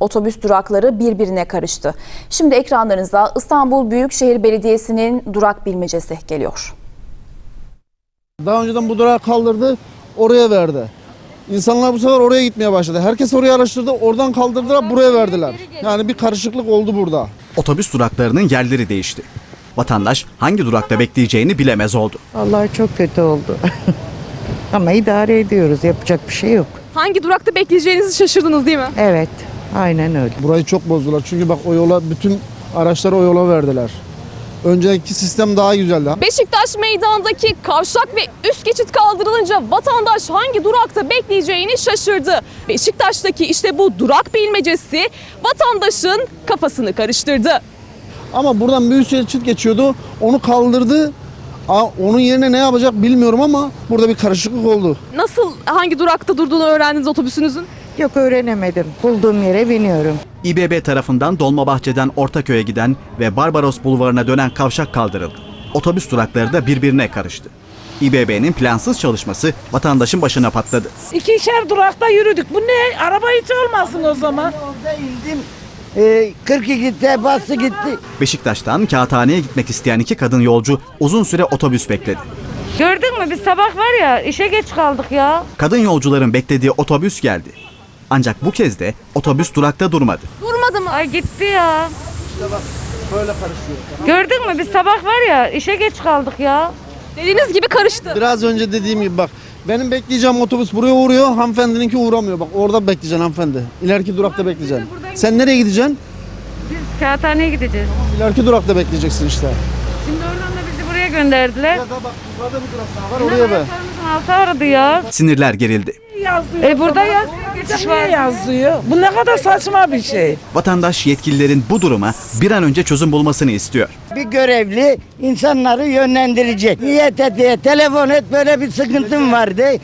Otobüs durakları birbirine karıştı. Şimdi ekranlarınıza İstanbul Büyükşehir Belediyesi'nin durak bilmecesi geliyor. Daha önceden bu durağı kaldırdı, oraya verdi. İnsanlar bu sefer oraya gitmeye başladı. Herkes orayı araştırdı, oradan kaldırdılar, buraya verdiler. Yani bir karışıklık oldu burada. Otobüs duraklarının yerleri değişti. Vatandaş hangi durakta bekleyeceğini bilemez oldu. Vallahi çok kötü oldu. Ama idare ediyoruz. Yapacak bir şey yok. Hangi durakta bekleyeceğinizi şaşırdınız değil mi? Evet. Aynen öyle. Burayı çok bozdular. Çünkü bak o yola, bütün araçları o yola verdiler. Önceki sistem daha güzeldi. Beşiktaş meydandaki kavşak ve üst geçit kaldırılınca vatandaş hangi durakta bekleyeceğini şaşırdı. Beşiktaş'taki işte bu durak bilmecesi vatandaşın kafasını karıştırdı. Ama buradan bir üst geçit geçiyordu, onu kaldırdı. Aa, Onun yerine ne yapacak bilmiyorum ama burada bir karışıklık oldu. Nasıl hangi durakta durduğunu öğrendiniz otobüsünüzün? Yok öğrenemedim. Bulduğum yere biniyorum. İBB tarafından Dolmabahçe'den Ortaköy'e giden ve Barbaros Bulvarı'na dönen kavşak kaldırıldı. Otobüs durakları da birbirine karıştı. İBB'nin plansız çalışması vatandaşın başına patladı. İkişer durakta yürüdük. Bu ne? Araba hiç olmasın o zaman. Orada indim. Ee, 42'de bastı gitti. Beşiktaş'tan Kağıthane'ye gitmek isteyen iki kadın yolcu uzun süre otobüs bekledi. Gördün mü biz sabah var ya işe geç kaldık ya. Kadın yolcuların beklediği otobüs geldi. Ancak bu kez de otobüs durakta durmadı. Durmadı mı? Ay gitti ya. Böyle karışıyor. Gördün mü biz sabah var ya işe geç kaldık ya. Dediğiniz gibi karıştı. Biraz önce dediğim gibi bak. Benim bekleyeceğim otobüs buraya uğruyor, hanımefendininki uğramıyor. Bak orada bekleyeceksin hanımefendi. İleriki durakta bekleyeceksin. Sen nereye gideceksin? Biz kağıthaneye gideceğiz. İleriki durakta bekleyeceksin işte. Şimdi oradan da bizi buraya gönderdiler. Ya da bak burada bir durak daha var oraya ver. Altı aradı ya. Sinirler gerildi. E burada yaz. Geçiş var. yazıyor? Bu ne kadar saçma bir şey. Vatandaş yetkililerin bu duruma bir an önce çözüm bulmasını istiyor. Bir görevli insanları yönlendirecek. İETT'ye telefon et böyle bir sıkıntım var de.